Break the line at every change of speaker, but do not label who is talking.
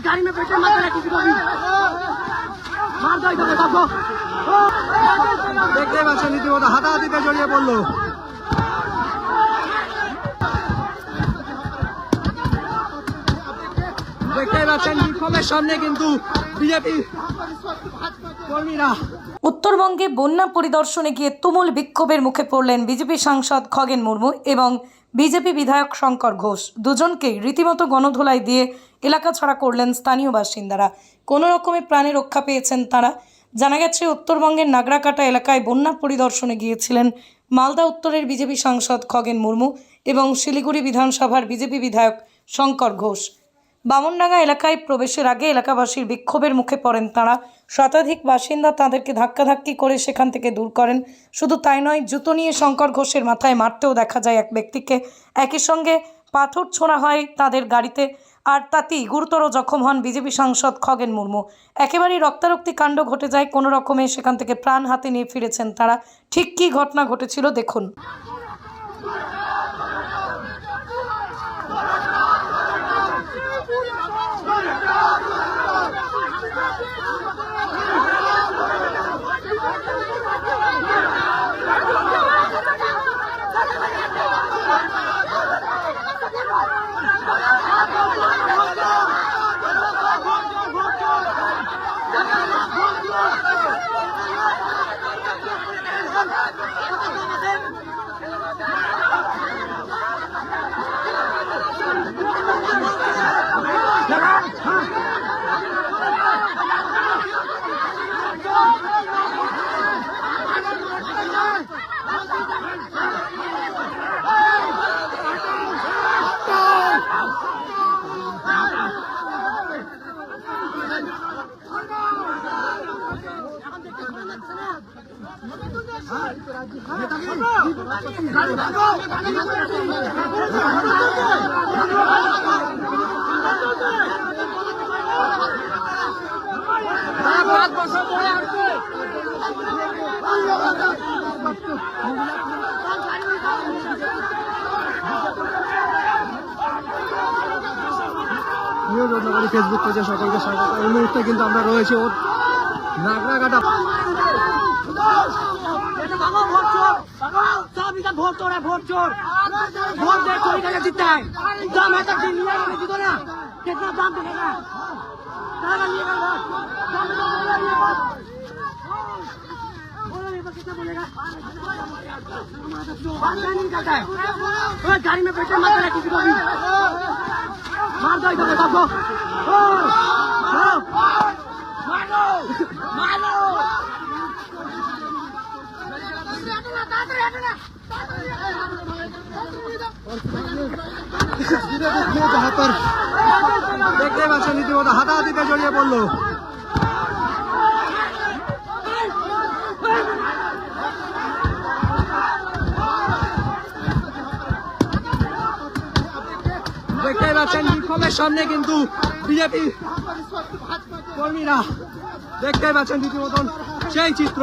गाड़ी में पेट्रोल मत डाला किसी को भी मार दो इधर सबको
দেখতে পাচ্ছেন রীতিমতো হাতাহাতিতে জড়িয়ে পড়লো দেখতে পাচ্ছেন বিক্ষোভের সামনে কিন্তু বিজেপি কর্মীরা
উত্তরবঙ্গে বন্যা পরিদর্শনে গিয়ে তুমুল বিক্ষোভের মুখে পড়লেন বিজেপি সাংসদ খগেন মুর্মু এবং বিজেপি বিধায়ক শঙ্কর ঘোষ। দুজনকেই রীতিমতো গণধোলাই দিয়ে এলাকা ছাড়া করলেন স্থানীয় বাসিন্দারা। কোনো রকমে প্রাণে রক্ষা পেয়েছেন তারা। জানা গেছে, উত্তরবঙ্গের নাগরাকাটা এলাকায় বন্যা পরিদর্শনে গিয়েছিলেন মালদা উত্তরের বিজেপি সাংসদ খগেন মুর্মু এবং শিলিগুড়ি বিধানসভার বিজেপি বিধায়ক শঙ্কর ঘোষ। বামনডাঙ্গা এলাকায় প্রবেশের আগে এলাকাবাসীর বিক্ষোভের মুখে পড়েন তাঁরা। শতাধিক বাসিন্দা তাদেরকে ধাক্কাধাক্কি করে সেখান থেকে দূর করেন। শুধু তাই নয়, জুতো নিয়ে শঙ্কর ঘোষের মাথায় মারতেও দেখা যায় এক ব্যক্তিকে। একই সঙ্গে পাথর ছোঁড়া হয় তাদের গাড়িতে। আর তাতেই গুরুতর জখম হন বিজেপি সাংসদ খগেন মুর্মু। একেবারেই রক্তারক্তি কাণ্ড ঘটে যায়, কোনো রকমে সেখান থেকে প্রাণ হাতে নিয়ে ফিরেছেন তারা। ঠিক কী ঘটনা ঘটেছিল দেখুন।
রত্নাকরী ফেসবুক পেজে সকলকে স্বাগত। এই মুহূর্তে কিন্তু আমরা রয়েছি ওর নাগরাকাটা
ये तो भगो वोट चोर भगो सब इधर वोट चोर है वोट चोर वोट दे चोरी करके जीतता है दाम है तक लिया है जीतो ना कितना दाम देगा कहाँ लिएगा वोट दाम तो बोलेगा ये वोट बोलो ये वोट कितना बोलेगा भागना नहीं जाता है ओए, गाड़ी में पेट्रोल मत डाला किसी को भी मार दो इधर सबको
দেখতে পাচ্ছেন রীতিমতো হাতাহাতিতে জড়িয়ে পড়ল দেখতে পাচ্ছেন বিক্ষোভের সামনে কিন্তু বিজেপি কর্মীরা। দেখতে পাচ্ছেন রীতিমতন সেই চিত্র।